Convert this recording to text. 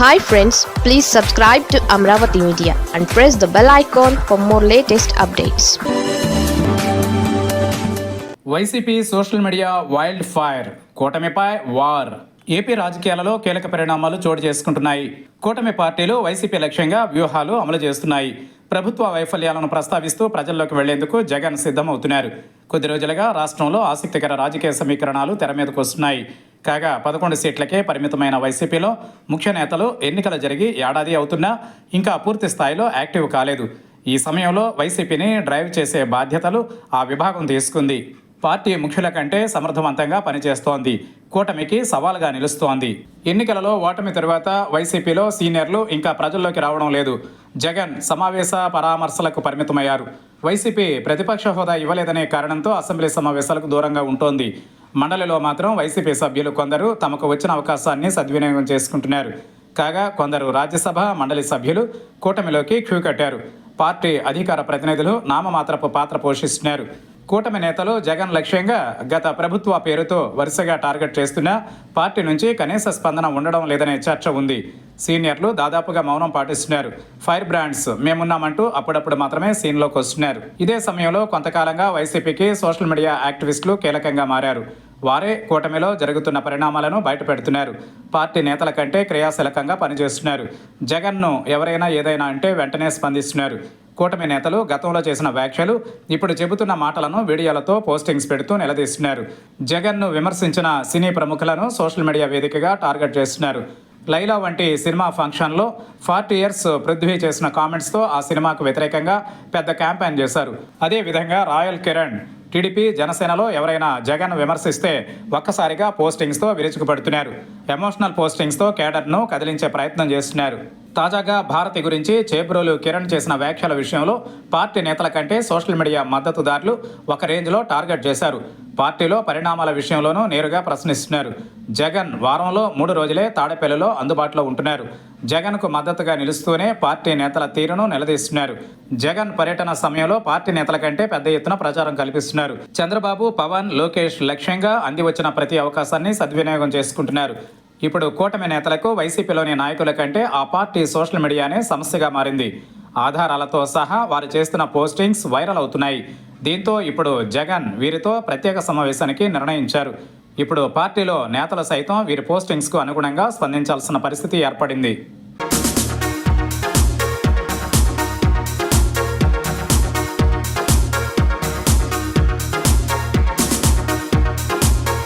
Hi friends please subscribe to Amaravati media and press the bell icon for more latest updates YCP social media wild fire కూటమిపై war AP రాజకీయాలలో కీలక పరిణామాలు చోటు చేసుకుంటున్నాయి. కూటమి పార్టీలు YCP లక్ష్యంగా వ్యూహాలు అమలు చేస్తున్నాయి. ప్రభుత్వ వైఫల్యాలను ప్రస్తావిస్తూ ప్రజల్లోకి వెళ్ళేందుకు జగన్ సిద్ధమవుతున్నారు. కొద్ది రోజులుగా రాష్ట్రంలో ఆసక్తికర రాజకీయ సమీకరణాలు తెర మీదకు వస్తున్నాయి. కాగా పదకొండు సీట్లకే పరిమితమైన వైసీపీలో ముఖ్య నేతలు ఎన్నికలు జరిగి ఏడాది అవుతున్నా ఇంకా పూర్తి స్థాయిలో యాక్టివ్ కాలేదు. ఈ సమయంలో వైసీపీని డ్రైవ్ చేసే బాధ్యతలు ఆ విభాగం తీసుకుంది. పార్టీ ముఖ్యుల కంటే సమర్థవంతంగా పనిచేస్తోంది. కూటమికి సవాల్గా నిలుస్తోంది. ఎన్నికలలో ఓటమి తరువాత వైసీపీలో సీనియర్లు ఇంకా ప్రజల్లోకి రావడం లేదు. జగన్ సమావేశ పరామర్శలకు పరిమితమయ్యారు. వైసీపీ ప్రతిపక్ష హోదా ఇవ్వలేదనే కారణంతో అసెంబ్లీ సమావేశాలకు దూరంగా ఉంటోంది. మండలిలో మాత్రం వైసీపీ సభ్యులు కొందరు తమకు వచ్చిన అవకాశాన్ని సద్వినియోగం చేసుకుంటున్నారు. కాగా కొందరు రాజ్యసభ మండలి సభ్యులు కూటమిలోకి క్యూ కట్టారు. పార్టీ అధికార ప్రతినిధులు నామమాత్రపు పాత్ర పోషిస్తున్నారు. కూటమి నేతలు జగన్ లక్ష్యంగా గత ప్రభుత్వ పేరుతో వరుసగా టార్గెట్ చేస్తున్నా పార్టీ నుంచి కనీస స్పందన ఉండడం లేదనే చర్చ ఉంది. సీనియర్లు దాదాపుగా మౌనం పాటిస్తున్నారు. ఫైర్ బ్రాండ్స్ మేమున్నామంటూ అప్పుడప్పుడు మాత్రమే సీన్లోకి వస్తున్నారు. ఇదే సమయంలో కొంతకాలంగా వైసీపీకి సోషల్ మీడియా యాక్టివిస్టులు కీలకంగా మారారు. వారే కూటమిలో జరుగుతున్న పరిణామాలను బయటపెడుతున్నారు. పార్టీ నేతల కంటే క్రియాశీలకంగా పనిచేస్తున్నారు. జగన్ను ఎవరైనా ఏదైనా అంటే వెంటనే స్పందిస్తున్నారు. కూటమి నేతలు గతంలో చేసిన వ్యాఖ్యలు ఇప్పుడు చెబుతున్న మాటలను వీడియోలతో పోస్టింగ్స్ పెడుతూ నిలదీస్తున్నారు. జగన్ను విమర్శించిన సినీ ప్రముఖులను సోషల్ మీడియా వేదికగా టార్గెట్ చేస్తున్నారు. లైలా వంటి సినిమా ఫంక్షన్లో ఫార్టీ ఇయర్స్ పృథ్వీ చేసిన కామెంట్స్తో ఆ సినిమాకు వ్యతిరేకంగా పెద్ద క్యాంపెయిన్ చేశారు. అదేవిధంగా రాయల్ కిరణ్ టీడీపీ జనసేనలో ఎవరైనా జగన్ విమర్శిస్తే ఒక్కసారిగా పోస్టింగ్స్తో విరుచుకుపడుతున్నారు. ఎమోషనల్ పోస్టింగ్స్తో కేడర్ను కదిలించే ప్రయత్నం చేస్తున్నారు. తాజాగా భారతి గురించి చేబ్రోలు కిరణ్ చేసిన వ్యాఖ్యల విషయంలో పార్టీ నేతల కంటే సోషల్ మీడియా మద్దతుదారులు ఒక రేంజ్లో టార్గెట్ చేశారు. పార్టీలో పరిణామాల విషయంలోనూ నేరుగా ప్రశ్నిస్తున్నారు. జగన్ వారంలో మూడు రోజులే తాడేపల్లిలో అందుబాటులో ఉంటున్నారు. జగన్కు మద్దతుగా నిలుస్తూనే పార్టీ నేతల తీరును నిలదీస్తున్నారు. జగన్ పర్యటన సమయంలో పార్టీ నేతల కంటే పెద్ద ఎత్తున ప్రచారం కల్పిస్తున్నారు. చంద్రబాబు పవన్ లోకేష్ లక్ష్యంగా అంది వచ్చిన ప్రతి అవకాశాన్ని సద్వినియోగం చేసుకుంటున్నారు. ఇప్పుడు కూటమి నేతలకు వైసీపీలోని నాయకుల కంటే ఆ పార్టీ సోషల్ మీడియానే సమస్యగా మారింది. ఆధారాలతో సహా వారు చేస్తున్న పోస్టింగ్స్ వైరల్ అవుతున్నాయి. దీంతో ఇప్పుడు జగన్ వీరితో ప్రత్యేక సమావేశానికి నిర్ణయించారు. ఇప్పుడు పార్టీలో నేతలు సైతం వీరి పోస్టింగ్స్కు అనుగుణంగా స్పందించాల్సిన పరిస్థితి ఏర్పడింది.